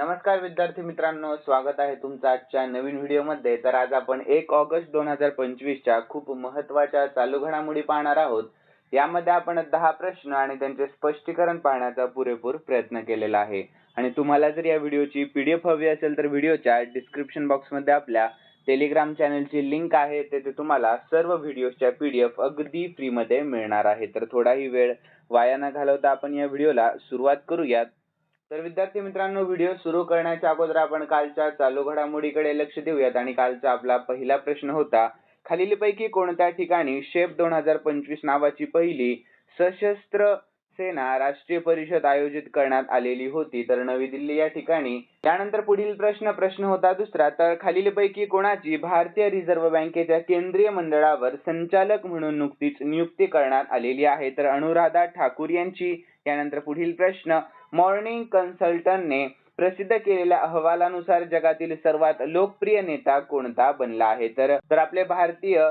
नमस्कार विद्यार्थी मित्रांनो स्वागत आहे तुमचं आजच्या नवीन व्हिडिओमध्ये. तर आज आपण एक ऑगस्ट दोन हजार पंचवीसच्या खूप महत्त्वाच्या चालू घडामोडी पाहणार आहोत. यामध्ये आपण दहा प्रश्न आणि त्यांचे स्पष्टीकरण पाहण्याचा पुरेपूर प्रयत्न केलेला आहे. आणि तुम्हाला जर या व्हिडिओची पी डी एफ हवी असेल तर व्हिडिओच्या डिस्क्रिप्शन बॉक्समध्ये आपल्या टेलिग्राम चॅनलची लिंक आहे तेथे तुम्हाला सर्व व्हिडिओच्या एफ अगदी फ्रीमध्ये मिळणार आहे. तर थोडाही वेळ वाया न घालवता आपण या व्हिडिओला सुरुवात करूयात. तर विद्यार्थी मित्रांनो व्हिडिओ सुरू करण्याच्या अगोदर आपण कालच्या चालू घडामोडीकडे लक्ष देऊयात. आणि कालचा आपला पहिला प्रश्न होता खालीलपैकी कोणत्या ठिकाणी शेफ दोन हजार पंचवीस नावाची पहिली सशस्त्र सेना राष्ट्रीय परिषद आयोजित करण्यात आलेली होती? तर नवी दिल्ली या ठिकाणी. त्यानंतर पुढील प्रश्न प्रश्न होता दुसरा. तर खालीलपैकी कोणाची भारतीय रिझर्व्ह बँकेच्या केंद्रीय मंडळावर संचालक म्हणून नुकतीच नियुक्ती करण्यात आलेली आहे? तर अनुराधा ठाकूर यांची. यानंतर पुढील प्रश्न मॉर्निंग कन्सल्टंटने प्रसिद्ध केलेल्या अहवालानुसार जगातील सर्वात लोकप्रिय नेता कोणता बनला आहे? तर तर आपले भारतीय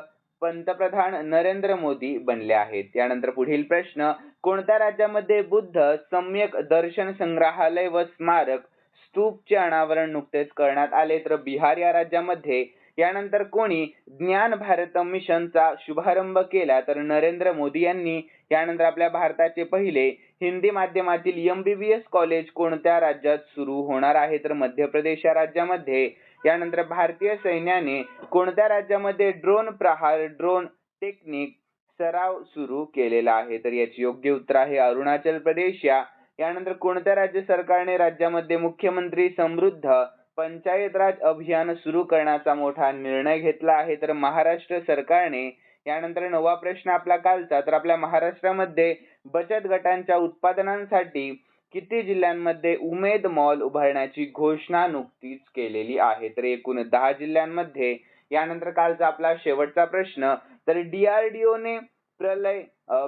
पंतप्रधान नरेंद्र मोदी बनले आहेत. त्यानंतर पुढील प्रश्न कोणत्या राज्यामध्ये बुद्ध सम्यक दर्शन संग्रहालय व स्मारक स्तूपचे अनावरण नुकतेच करण्यात आले? तर बिहार या राज्यामध्ये यानंतर कोणी ज्ञान भारत मिशनचा शुभारंभ केला? तर नरेंद्र मोदी यांनी यानंतर आपल्या भारताचे पहिले हिंदी माध्यमातील एमबीबीएस कॉलेज कोणत्या राज्यात सुरू होणार आहे? तर मध्य प्रदेश या राज्यामध्ये. यानंतर भारतीय सैन्याने कोणत्या राज्यामध्ये ड्रोन प्रहार ड्रोन टेक्निक सराव सुरू केलेला आहे? तर याची योग्य उत्तर आहे अरुणाचल प्रदेश या. यानंतर कोणत्या राज्य सरकारने राज्यामध्ये मुख्यमंत्री समृद्ध पंचायत राज अभियान सुरू करण्याचा मोठा निर्णय घेतला आहे? तर महाराष्ट्र सरकारने यानंतर नवा प्रश्न आपला कालचा. तर आपल्या महाराष्ट्रामध्ये बचत गटांच्या उत्पादनांसाठी किती जिल्ह्यांमध्ये उमेद मॉल उभारण्याची घोषणा नुकतीच केलेली आहे? तर एकूण दहा जिल्ह्यांमध्ये यानंतर कालचा आपला शेवटचा प्रश्न तर डीआरडीओने प्रलय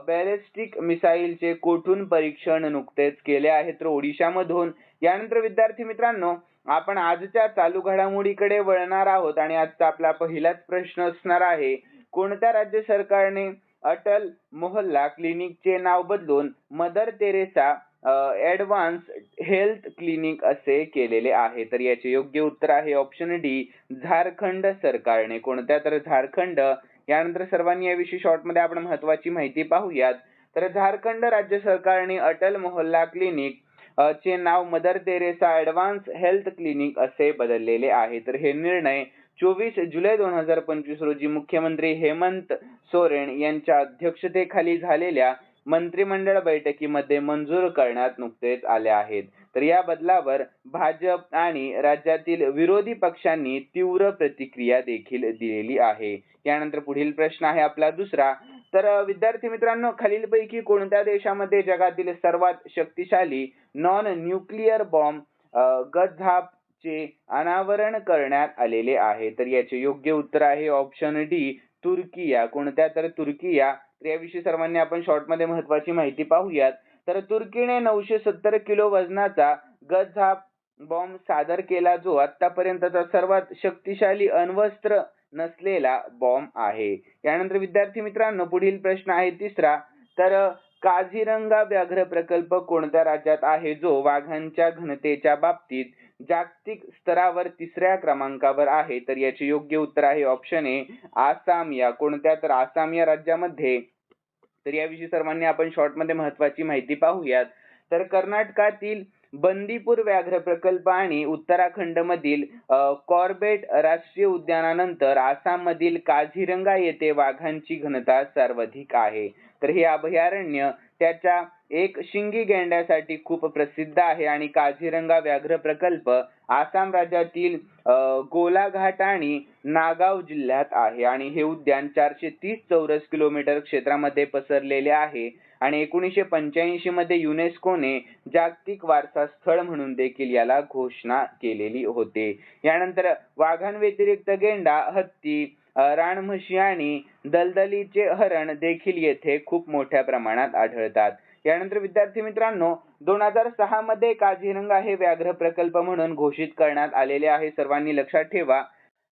बॅलिस्टिक मिसाईलचे कोठून परीक्षण नुकतेच केले आहे? तर ओडिशामधून यानंतर विद्यार्थी मित्रांनो आपण आजच्या चालू घडामोडीकडे वळणार आहोत आणि आजचा आपला पहिलाच प्रश्न असणार आहे कोणत्या राज्य सरकारने अटल मोहल्ला क्लिनिकचे नाव बदलून Mother Teresa advance health clinic असे केलेले आहे? तर याचे योग्य उत्तर आहे ऑप्शन डी झारखंड सरकारने. कोणत्या? तर झारखंड. यानंतर सर्वांनी याविषयी शॉर्टमध्ये आपण महत्वाची माहिती पाहूयात. तर झारखंड राज्य सरकारने अटल मोहल्ला क्लिनिक चे नाव Mother Teresa advance health clinic असे बदललेले आहे. तर हे निर्णय चोवीस जुलै दोन हजार पंचवीस रोजी मुख्यमंत्री हेमंत सोरेन यांच्या अध्यक्षतेखाली झालेल्या मंत्रिमंडळ बैठकीमध्ये मंजूर करण्यात नुकतेच आले आहेत. तर या बदलावर भाजप आणि राज्यातील विरोधी पक्षांनी तीव्र प्रतिक्रिया देखील दिलेली आहे. यानंतर पुढील प्रश्न आहे आपला दुसरा. तर विद्यार्थी मित्रांनो खालीलपैकी कोणत्या देशामध्ये जगातील सर्वात शक्तिशाली नॉन न्यूक्लिअर बॉम्ब गझाप चे अनावरण करण्यात आलेले आहे. तर याचे योग्य उत्तर आहे ऑप्शन डी तुर्किया. कोणत्या? तर तुर्किया. तर याविषयी सर्वांनी आपण शॉर्टमध्ये महत्वाची माहिती पाहूयात. तर तुर्कीने नऊशे सत्तर किलो वजनाचा गज हा बॉम्ब सादर केला जो आतापर्यंतचा सर्वात शक्तिशाली अण्वस्त्र नसलेला बॉम्ब आहे. यानंतर विद्यार्थी मित्रांनो पुढील प्रश्न आहे तिसरा. तर काझीरंगा व्याघ्र प्रकल्प कोणत्या राज्यात आहे? जो वाघांच्या घनतेच्या बाबतीत जागतिक स्तरावर तिसऱ्या क्रमांकावर आहे तर याचे योग्य उत्तर आहे ऑप्शन ए आसाम या कोणत्या? तर आसाम या राज्यामध्ये. तर याविषयी सर्वांनी आपण शॉर्टमध्ये महत्वाची माहिती पाहूयात. तर कर्नाटकातील बंदीपूर व्याघ्र प्रकल्प आणि उत्तराखंड मधील कॉर्बेट राष्ट्रीय उद्यानानंतर आसाम मधील काझीरंगा येथे वाघांची घनता सर्वाधिक आहे. तर हे अभयारण्य त्याच्या एक शिंगी गेंड्यासाठी खूप प्रसिद्ध आहे आणि काझीरंगा व्याघ्र प्रकल्प आसाम राज्यातील गोलाघाट आणि नागाव जिल्ह्यात आहे. आणि हे उद्यान चारशे तीस चौरस किलोमीटर क्षेत्रामध्ये पसरलेले आहे. आणि एकोणीसशे पंच्याऐंशी मध्ये युनेस्कोने जागतिक वारसा स्थळ म्हणून देखील याला घोषणा केलेली होते. यानंतर वाघांव्यतिरिक्त गेंडा हत्ती रानम्हशी आणि दलदलीचे हरण देखील येथे खूप मोठ्या प्रमाणात आढळतात. यानंतर विद्यार्थी मित्रांनो दोन हजार सहा मध्ये काझीरंगा हे व्याघ्र प्रकल्प म्हणून घोषित करण्यात आलेले आहे. सर्वांनी लक्षात ठेवा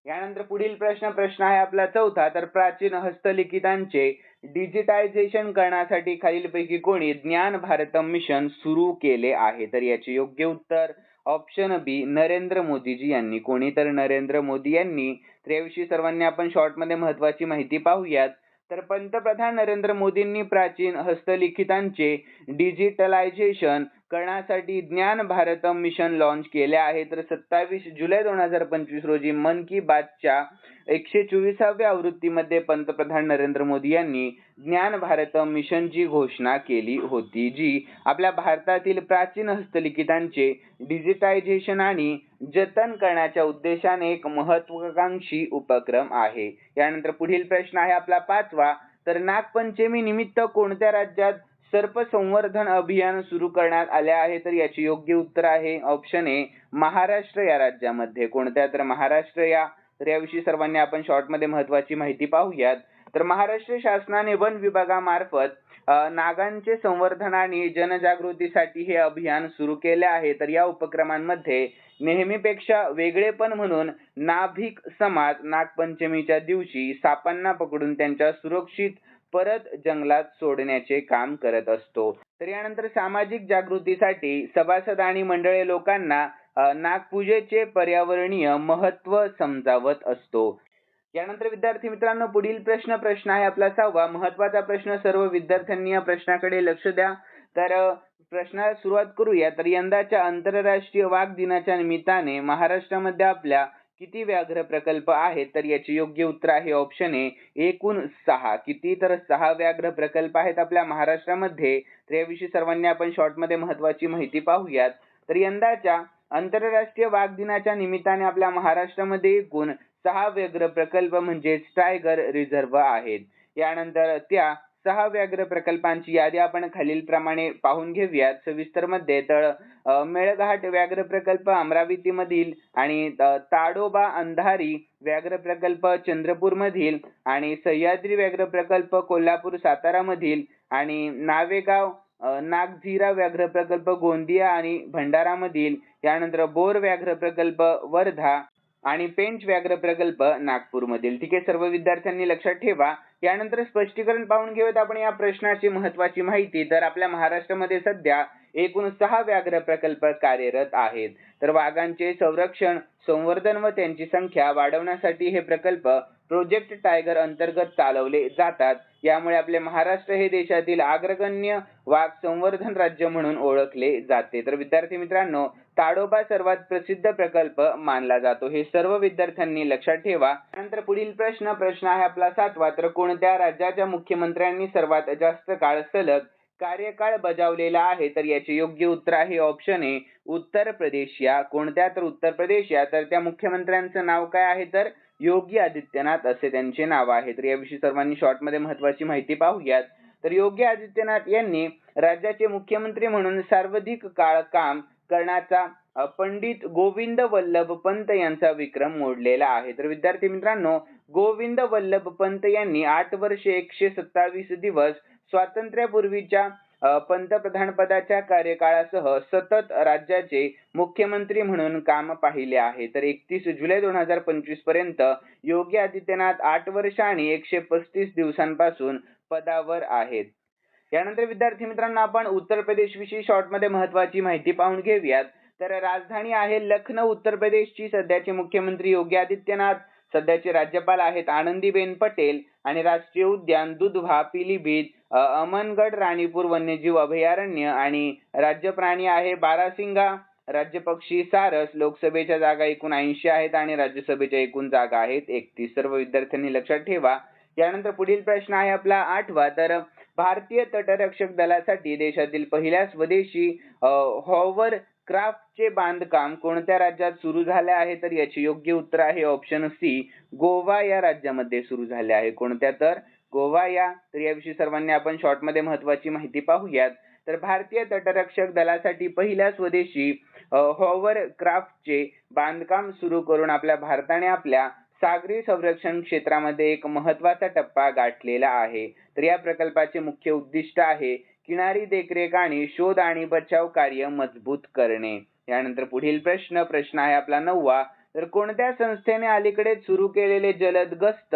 यानंतर पुढील प्रश्न प्रश्न आहे आपला चौथा. तर प्राचीन हस्तलिखितांचे डिजिटायझेशन करण्यासाठी खालीलपैकी कोणी ज्ञान भारतम मिशन सुरू केले आहे? तर याचे योग्य उत्तर ऑप्शन बी नरेंद्र मोदीजी यांनी. कोणी? तर नरेंद्र मोदी यांनी. तर याविषयी सर्वांनी आपण शॉर्टमध्ये महत्वाची माहिती पाहूयात. तर पंतप्रधान नरेंद्र मोदींनी प्राचीन हस्तलिखितांचे डिजिटलायझेशन करण्यासाठी ज्ञान भारतम मिशन लॉन्च केले आहे तर सत्तावीस जुलै दोन हजार पंचवीस रोजी मन की बातच्या एकशे चोवीसाव्या आवृत्तीमध्ये पंतप्रधान नरेंद्र मोदी यांनी ज्ञान भारत मिशनची घोषणा केली होती जी आपल्या भारतातील प्राचीन हस्तलिखितांचे डिजिटायझेशन आणि जतन करण्याच्या उद्देशाने एक महत्वाकांक्षी उपक्रम आहे. यानंतर पुढील प्रश्न आहे आपला पाचवा. तर नागपंचमी निमित्त कोणत्या राज्यात सर्प संवर्धन अभियान सुरू करण्यात आले आहे तर याचे योग्य उत्तर आहे ऑप्शन ए महाराष्ट्र या राज्यामध्ये. कोणत्या? तर महाराष्ट्र या तर याविषयी सर्वांनी आपण शॉर्टमध्ये महत्वाची माहिती पाहूयात. तर महाराष्ट्र शासनाने वन विभागामार्फत नागांचे संवर्धन आणि जनजागृतीसाठी हे अभियान सुरू केले आहे. तर या उपक्रमांमध्ये नेहमीपेक्षा वेगळेपण म्हणून नाभिक समाज नागपंचमीच्या दिवशी सापांना पकडून त्यांच्या सुरक्षित परत जंगलात सोडण्याचे काम करत असतो. तर यानंतर सामाजिक जागृतीसाठी सभासद आणि मंडळे लोकांना नागपूजेचे पर्यावरणीय महत्त्व समजावत असतो. यानंतर विद्यार्थी मित्रांनो पुढील प्रश्न प्रश्न आहे आपला सहावा. महत्त्वाचा प्रश्न सर्व विद्यार्थ्यांनी या प्रश्नाकडे लक्ष द्या. तर प्रश्नाला सुरुवात करूया. तर यंदाच्या आंतरराष्ट्रीय वाघ दिनाच्या निमित्ताने महाराष्ट्रामध्ये आपल्या किती व्याघ्र प्रकल्प आहेत तर याचे योग्य उत्तर आहे ऑप्शन ए एकूण सहा. किती तर सहा व्याघ्र प्रकल्प आहेत आपल्या महाराष्ट्रामध्ये. तर याविषयी सर्वांनी आपण शॉर्टमध्ये महत्वाची माहिती पाहूयात. तर यंदाच्या आंतरराष्ट्रीय वाघ दिनाच्या निमित्ताने आपल्या महाराष्ट्रामध्ये एकूण सहा व्याघ्र प्रकल्प म्हणजेच टायगर रिझर्व आहेत. यानंतर त्या सहा व्याघ्र प्रकल्पांची यादी आपण खालील प्रमाणे पाहून घेऊयात. सविस्तरमध्ये तर मेळघाट व्याघ्र प्रकल्प अमरावती मधील आणि ताडोबा अंधारी व्याघ्र प्रकल्प चंद्रपूर मधील आणि सह्याद्री व्याघ्र प्रकल्प कोल्हापूर सातारा मधील आणि नावेगाव नागझिरा व्याघ्र प्रकल्प गोंदिया आणि भंडारा मधील यानंतर बोर व्याघ्र प्रकल्प वर्धा आणि पेंच व्याघ्र प्रकल्प नागपूर मधील ठीक आहे सर्व विद्यार्थ्यांनी लक्षात ठेवा. यानंतर स्पष्टीकरण पाहून घेऊयात आपण या प्रश्नाची महत्वाची माहिती. तर आपल्या महाराष्ट्रामध्ये सध्या एकूण सहा व्याघ्र प्रकल्प कार्यरत आहेत. तर वाघांचे संरक्षण संवर्धन व त्यांची संख्या वाढवण्यासाठी हे प्रकल्प प्रोजेक्ट टायगर अंतर्गत चालवले जातात. यामुळे आपले महाराष्ट्र हे देशातील अग्रगण्य वाघ संवर्धन राज्य म्हणून ओळखले जाते. तर विद्यार्थी मित्रांनो ताडोबा सर्वात प्रसिद्ध प्रकल्प मानला जातो. हे सर्व विद्यार्थ्यांनी लक्षात ठेवा. नंतर पुढील प्रश्न प्रश्न आहे आपला सातवा. तर कोणत्या राज्याच्या मुख्यमंत्र्यांनी सर्वात जास्त काळ सलग कार्यकाळ बजावलेला आहे तर याचे योग्य उत्तर आहे ऑप्शन ए उत्तर प्रदेश. या कोणत्या तर उत्तर प्रदेश या तर त्या मुख्यमंत्र्यांचं नाव काय आहे? तर योगी आदित्यनाथ असे त्यांचे नाव आहे. तर याविषयी सर्वांनी शॉर्टमध्ये महत्वाची माहिती पाहूयात. तर योगी आदित्यनाथ यांनी राज्याचे मुख्यमंत्री म्हणून सर्वाधिक काळ काम करण्याचा पंडित गोविंद वल्लभ पंत यांचा विक्रम मोडलेला आहे. तर विद्यार्थी मित्रांनो गोविंद वल्लभ पंत यांनी आठ वर्षे एकशे सत्तावीस दिवस स्वातंत्र्यापूर्वीच्या पंतप्रधान पदाच्या कार्यकाळासह सतत राज्याचे मुख्यमंत्री म्हणून काम पाहिले आहे. तर एकतीस जुलै दोन हजार पंचवीसपर्यंत योगी आदित्यनाथ आठ वर्ष आणि एकशे पस्तीस दिवसांपासून पदावर आहेत. यानंतर विद्यार्थी मित्रांनो आपण उत्तर प्रदेश विषयी शॉर्टमध्ये महत्वाची माहिती पाहून घेऊयात. तर राजधानी आहे लखनौ उत्तर प्रदेशची सध्याचे मुख्यमंत्री योगी आदित्यनाथ सध्याचे राज्यपाल आहेत आनंदीबेन पटेल आणि राष्ट्रीय उद्यान दुधवा पिलीभीत अमनगड राणीपूर वन्यजीव अभयारण्य आणि राज्य प्राणी आहे बारासिंगा. राज्य पक्षी सारस लोकसभेच्या जागा एकूण ऐंशी आहेत आणि राज्यसभेच्या एकूण जागा आहेत एकतीस. सर्व विद्यार्थ्यांनी लक्षात ठेवा. यानंतर पुढील प्रश्न आहे आपला आठवा. तर भारतीय तटरक्षक दलासाठी देशातील पहिल्या स्वदेशी हॉवर क्राफ्टचे बांधकाम कोणत्या राज्यात सुरू झाले आहे? तर याचे योग्य उत्तर आहे ऑप्शन सी गोवा या राज्यामध्ये सुरू झाले आहे. कोणत्या? तर गोवा या तर याविषयी सर्वांनी आपण शॉर्टमध्ये महत्वाची माहिती पाहूयात. तर भारतीय तटरक्षक दलासाठी पहिल्या स्वदेशी हॉवर क्राफ्टचे बांधकाम सुरू करून आपल्या भारताने आपल्या सागरी संरक्षण क्षेत्रामध्ये एक महत्त्वाचा टप्पा गाठलेला आहे. तर या प्रकल्पाचे मुख्य उद्दिष्ट आहे किनारी देखरेख आणि शोध आणि बचाव कार्य मजबूत करणे. यानंतर पुढील प्रश्न प्रश्न आहे आपला नववा. तर कोणत्या संस्थेने अलीकडे सुरू केलेले जलद गस्त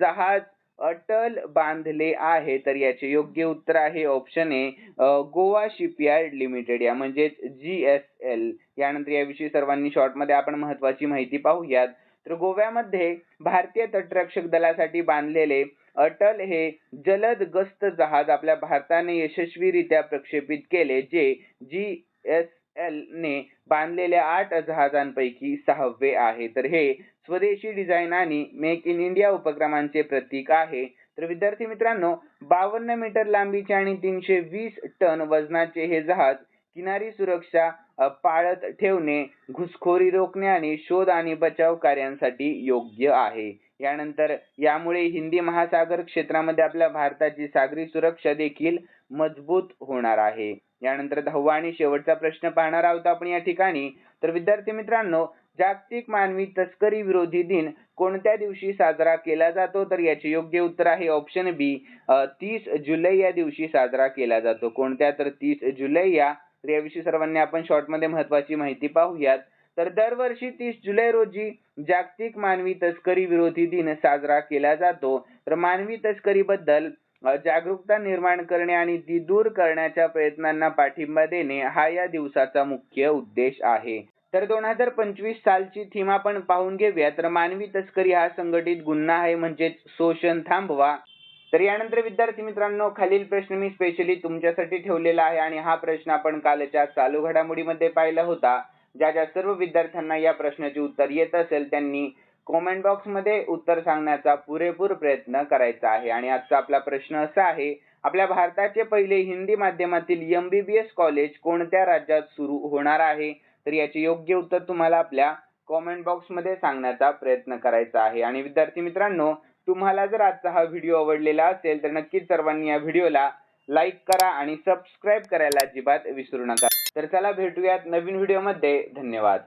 जहाज अटल बांधले आहे तर याचे योग्य उत्तर आहे option A Goa shipyard limited या म्हणजेच जी एस एल यानंतर याविषयी सर्वांनी शॉर्टमध्ये आपण महत्वाची माहिती पाहूयात. तर गोव्यामध्ये भारतीय तटरक्षक दलासाठी बांधलेले अटल हे जलद गस्त जहाज आपल्या भारताने यशस्वीरित्या प्रक्षेपित केले जे जी एस एल ने बांधलेल्या आठ जहाजांपैकी सहावे आहे. तर हे स्वदेशी डिझाईन आणि मेक इन इंडिया उपक्रमांचे प्रतीक आहे. तर विद्यार्थी मित्रांनो बावन्न मीटर लांबीचे आणि तीनशे वीस टन वजनाचे हे जहाज किनारी सुरक्षा पाळत ठेवणे घुसखोरी रोखणे आणि शोध आणि बचाव कार्यांसाठी योग्य आहे. यानंतर यामुळे हिंदी महासागर क्षेत्रामध्ये आपल्या भारताची सागरी सुरक्षा देखील मजबूत होणार आहे. यानंतर दहावा आणि शेवटचा प्रश्न पाहणार आहोत आपण या ठिकाणी. तर विद्यार्थी मित्रांनो जागतिक मानवी तस्करी विरोधी दिन कोणत्या दिवशी साजरा केला जातो? तर याचे योग्य उत्तर आहे ऑप्शन बी तीस जुलै या दिवशी साजरा केला जातो. कोणत्या? तर तीस जुलै या. तर याविषयी सर्वांनी आपण शॉर्टमध्ये महत्वाची माहिती पाहूयात. तर दरवर्षी तीस जुलै रोजी जागतिक मानवी तस्करी विरोधी दिन साजरा केला जातो. तर मानवी तस्करीबद्दल जागरूकता निर्माण करणे आणि ती दूर करण्याच्या प्रयत्नांना पाठिंबा देणे हा या दिवसाचा मुख्य उद्देश आहे. तर दोन हजार पंचवीस सालची थीम आपण पाहून घेऊया. तर मानवी तस्करी हा संघटित गुन्हा आहे म्हणजेच शोषण थांबवा. तर यानंतर विद्यार्थी मित्रांनो खालील प्रश्न मी स्पेशली तुमच्यासाठी ठेवलेला आहे आणि हा प्रश्न आपण कालच्या चालू घडामोडीमध्ये पाहिला होता. ज्या ज्या सर्व विद्यार्थ्यांना या प्रश्नाचे उत्तर येत असेल त्यांनी कॉमेंट बॉक्समध्ये उत्तर सांगण्याचा पुरेपूर प्रयत्न करायचा आहे. आणि आजचा आपला प्रश्न असा आहे आपल्या भारताचे पहिले हिंदी माध्यमातील एमबीबीएस कॉलेज कोणत्या राज्यात सुरू होणार आहे? तर याचे योग्य उत्तर तुम्हाला आपल्या कॉमेंट बॉक्समध्ये सांगण्याचा प्रयत्न करायचा आहे. आणि विद्यार्थी मित्रांनो तुम्हाला जर आजचा हा व्हिडिओ आवडलेला असेल तर नक्कीच सर्वांनी या व्हिडिओला लाईक करा आणि सबस्क्राईब करायला अजिबात विसरू नका. तर चला भेटूयात नवीन व्हिडिओमध्ये धन्यवाद.